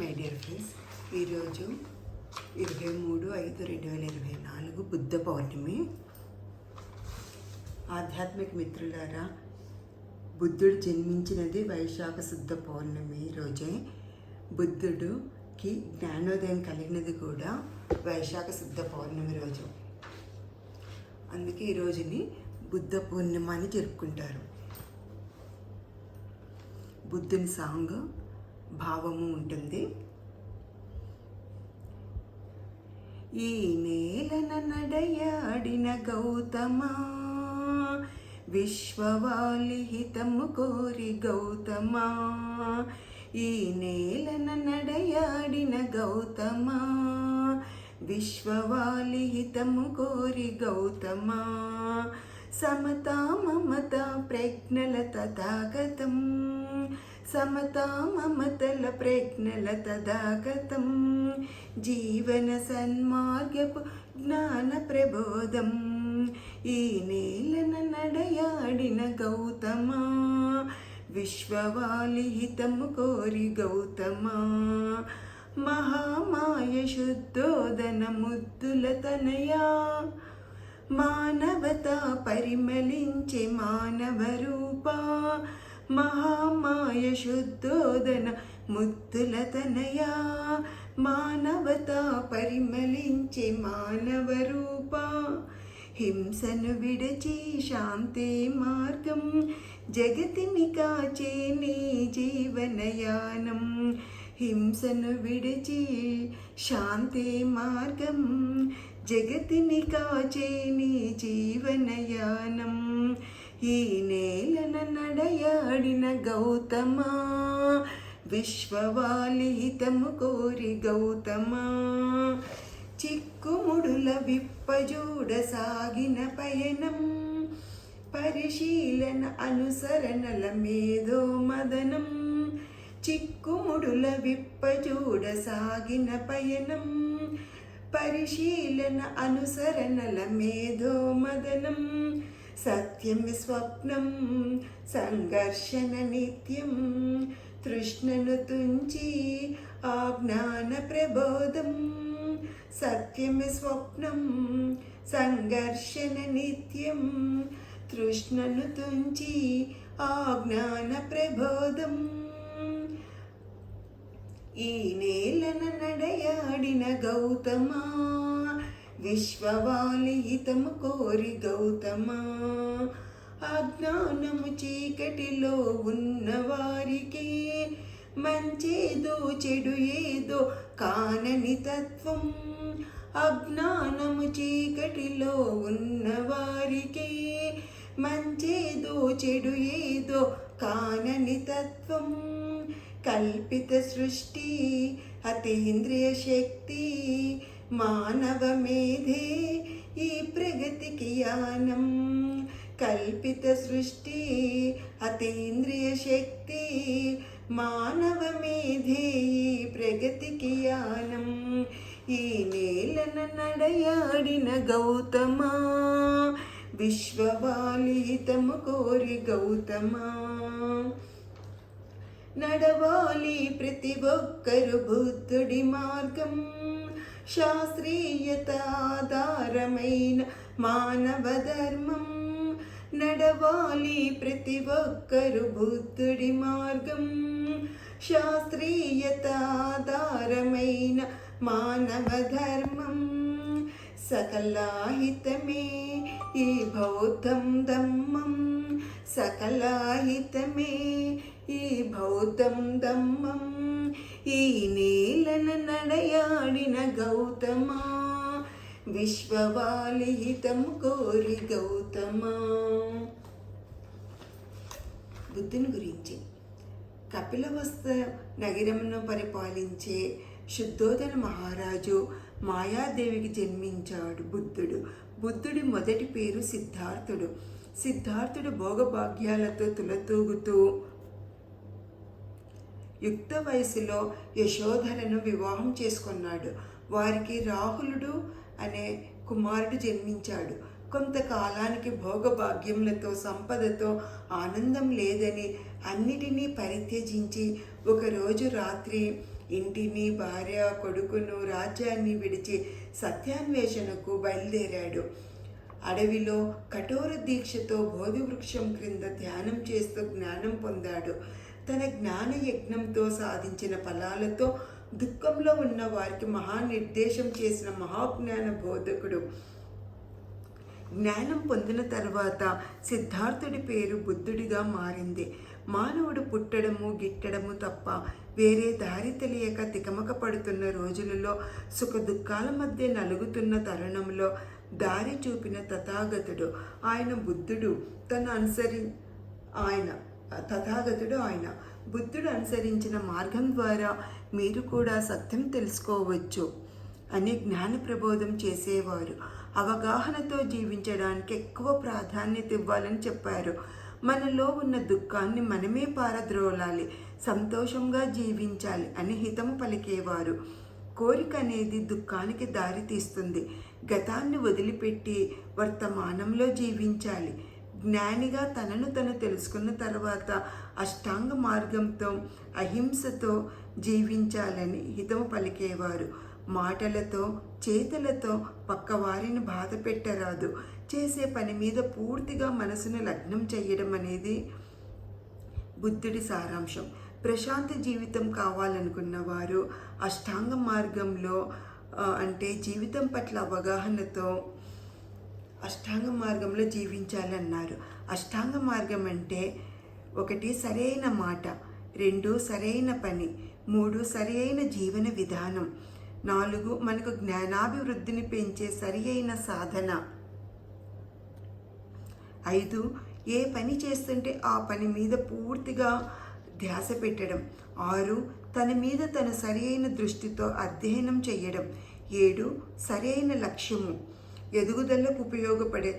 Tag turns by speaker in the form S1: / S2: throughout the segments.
S1: My dear friends ఈరోజు ఇరవై మూడు ఐదు రెండు వేల ఇరవై నాలుగు బుద్ధ పౌర్ణమి. ఆధ్యాత్మిక మిత్రులారా బుద్ధుడు జన్మించినది వైశాఖ శుద్ధ పౌర్ణమి రోజే. బుద్ధుడుకి జ్ఞానోదయం కలిగినది కూడా వైశాఖ శుద్ధ పౌర్ణమి రోజు. అందుకే ఈ రోజుని బుద్ధ పూర్ణిమ అని జరుపుకుంటారు. బుద్ధుని సాంగ్ భావము ఉంటుంది. ఈ నేలన నడయాడిన గౌతమా విశ్వవాలి హితము కోరి గౌతమా ఈ నేలన నడయాడిన గౌతమా విశ్వవాలి హితము కోరి గౌతమా సమతా మమత ప్రజ్ఞల తథాగతం సమతా మమతల ప్రజ్ఞల తథాగతం జీవన సన్మార్గపు జ్ఞాన ప్రబోధం. ఈ నేలన నడయాడిన గౌతమా విశ్వవాలి హితము కోరి గౌతమా. మహామాయ శుద్ధోదన ముద్దుల తనయా మానవత పరిమళించే మానవ రూపా మహామాయ శుద్ధోదన ముద్దుల తనయా. మానవత పరిమళించే మానవ రూపా హింసను విడచి శాంతి మార్గం జగతిని కాచే నీ జీవనయానం. హింసను విడిచి శాంతి మార్గం జగతిని కాచే నీ జీవనయానం ఈ నేలన నడయాడిన గౌతమా విశ్వవాలిహితము కోరి గౌతమా. చిక్కుముడుల విప్పజూడ సాగిన పయనం పరిశీలన అనుసరణల మేధో మదనం చిక్కుముడుల విప్పజూడ సాగిన పయనం పరిశీలన అనుసరణల మేధో మదనం సత్యం స్వప్నం సంఘర్షణ నిత్యం తృష్ణను తుంచి ఆ జ్ఞాన ప్రబోధం సత్యం స్వప్నం సంఘర్షణ నిత్యం తృష్ణను ఈ నేలన నడయాడిన గౌతమా విశ్వవాలి హితము కోరి గౌతమా. అజ్ఞానము చీకటిలో ఉన్నవారికి మంచేదో చెడు ఏదో కానని తత్వం. అజ్ఞానము చీకటిలో ఉన్నవారికి మంచేదో చెడు ఏదో కానని తత్వం. కల్పిత సృష్టి అతీంద్రియ శక్తి మానవ మేధే ఈ ప్రగతికి యానం. కల్పిత సృష్టి అతీంద్రియ శక్తి మానవ మేధే ఈ ప్రగతికి యానం. ఈ నేలన నడయాడిన గౌతమా విశ్వవాలితము కోరి గౌతమా. నడవాలి ప్రతి ఒక్కరు బుద్ధుడి మార్గం. శాస్త్రీయత ఆధారమైన మానవ ధర్మం. నడవాలి ప్రతి ఒక్కరు బుద్ధుడి మార్గం. శాస్త్రీయత ఆధారమైన మానవ ధర్మం. సకలాహితమే ఈ బౌద్ధం దమ్మం సకలాహితమే ఈ బౌద్ధం దమ్మం ఈ నీలన నడయాడిన గౌతమా విశ్వవాలిహితం కోరి గౌతమా. బుద్ధుని గురించి. కపిలవస్త నగరంను పరిపాలించే శుద్ధోదన మహారాజు మాయాదేవికి జన్మించాడు బుద్ధుడు. బుద్ధుడి మొదటి పేరు సిద్ధార్థుడు. సిద్ధార్థుడు భోగభాగ్యాలతో తులతూగుతూ యుక్త వయసులో యశోధరను వివాహం చేసుకున్నాడు. వారికి రాహులుడు అనే కుమారుడు జన్మించాడు. కొంతకాలానికి భోగభాగ్యములతో సంపదతో ఆనందం లేదని అన్నిటినీ పరిత్యజించి ఒకరోజు రాత్రి ఇంటిని భార్య కొడుకును రాజ్యాన్ని విడిచి సత్యాన్వేషణకు బయలుదేరాడు. అడవిలో కఠోర దీక్షతో బోధి వృక్షం క్రింద ధ్యానం చేస్తూ జ్ఞానం పొందాడు. తన జ్ఞాన యజ్ఞంతో సాధించిన ఫలాలతో దుఃఖంలో ఉన్న వారికి మహానిర్దేశం చేసిన మహాజ్ఞాన బోధకుడు. జ్ఞానం పొందిన తర్వాత సిద్ధార్థుడి పేరు బుద్ధుడిగా మారింది. మానవుడు పుట్టడము గిట్టడము తప్ప వేరే దారి తెలియక తికమక పడుతున్న రోజులలో సుఖ దుఃఖాల మధ్య నలుగుతున్న తరుణంలో దారి చూపిన తథాగతుడు. ఆయన బుద్ధుడు. తను అనుసరి ఆయన తథాగతుడు ఆయన. బుద్ధుడు అనుసరించిన మార్గం ద్వారా మీరు కూడా సత్యం తెలుసుకోవచ్చు అని జ్ఞాన ప్రబోధం చేసేవారు. అవగాహనతో జీవించడానికి ఎక్కువ ప్రాధాన్యత ఇవ్వాలని చెప్పారు. మనలో ఉన్న దుఃఖాన్ని మనమే పారద్రోలాలి సంతోషంగా జీవించాలి అని హితము పలికేవారు. కోరిక అనేది దుఃఖానికి దారితీస్తుంది. గతాన్ని వదిలిపెట్టి వర్తమానంలో జీవించాలి. జ్ఞానిగా తనను తను తెలుసుకున్న తర్వాత అష్టాంగ మార్గంతో అహింసతో జీవించాలని హితము పలికేవారు. మాటలతో చేతులతో పక్కవారిని బాధ పెట్టరాదు. చేసే పని మీద పూర్తిగా మనసును లగ్నం చేయడం అనేది బుద్ధుడి సారాంశం. ప్రశాంత జీవితం కావాలనుకున్న వారు అష్టాంగ మార్గంలో అంటే జీవితం పట్ల అవగాహనతో అష్టాంగ మార్గంలో జీవించాలన్నారు. అష్టాంగ మార్గం అంటే ఒకటి సరైన మాట రెండు సరైన పని మూడు సరైన జీవన విధానం నాలుగు మనకు జ్ఞానాభివృద్ధిని పెంచే సరియైన సాధన. ఐదు ఏ పని చేస్తుంటే ఆ పని మీద పూర్తిగా ధ్యాస పెట్టడం. ఆరు తన మీద తన సరియైన దృష్టితో అధ్యయనం చేయడం. ఏడు సరైన లక్ష్యము. ఎదుగుదలకు ఉపయోగపడే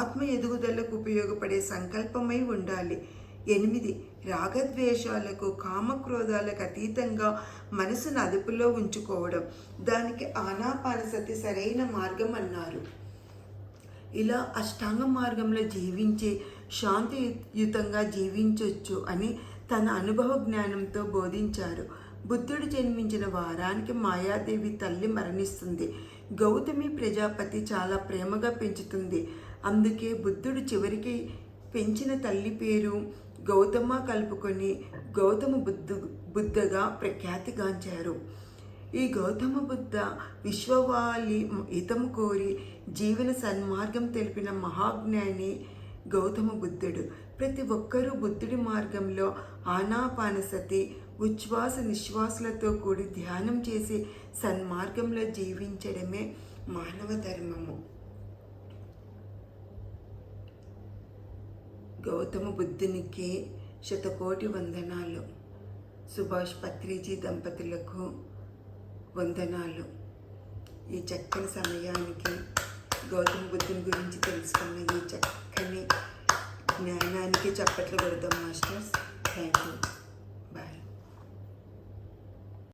S1: ఆత్మ ఎదుగుదలకు ఉపయోగపడే సంకల్పమై ఉండాలి. ఎనిమిది రాగద్వేషాలకు కామక్రోధాలకు అతీతంగా మనసును అదుపులో ఉంచుకోవడం. దానికి ఆనాపానసతి సరైన మార్గం అన్నారు. ఇలా అష్టాంగ మార్గంలో జీవించి శాంతియుతంగా జీవించవచ్చు అని తన అనుభవ జ్ఞానంతో బోధించారు. బుద్ధుడు జన్మించిన వారానికి మాయాదేవి తల్లి మరణిస్తుంది. గౌతమి ప్రజాపతి చాలా ప్రేమగా పెంచుతుంది. అందుకే బుద్ధుడు చివరికి పెంచిన తల్లి పేరు గౌతమ కలుపుకొని గౌతమ బుద్ధు బుద్ధగా ప్రఖ్యాతిగాంచారు ఈ గౌతమ బుద్ధ విశ్వవాలి హితం కోరి జీవన సన్మార్గం తెలిపిన మహాజ్ఞాని గౌతమ బుద్ధుడు. ప్రతి ఒక్కరూ బుద్ధుడి మార్గంలో ఆనాపానసతి ఉచ్ఛ్వాస నిశ్వాసలతో కూడి ధ్యానం చేసి సన్మార్గంలో జీవించడమే మానవ ధర్మము. గౌతమ బుద్ధునికి శతకోటి వందనాలు. సుభాష్ పత్రిజీ దంపతులకు వందనాలు. ఈ చక్కని సమయానికి గౌతమ బుద్ధుని గురించి తెలుసుకున్న ఈ చక్కని జ్ఞానానికి చప్పట్లు కొడతాం మాస్టర్స్ థ్యాంక్ యూ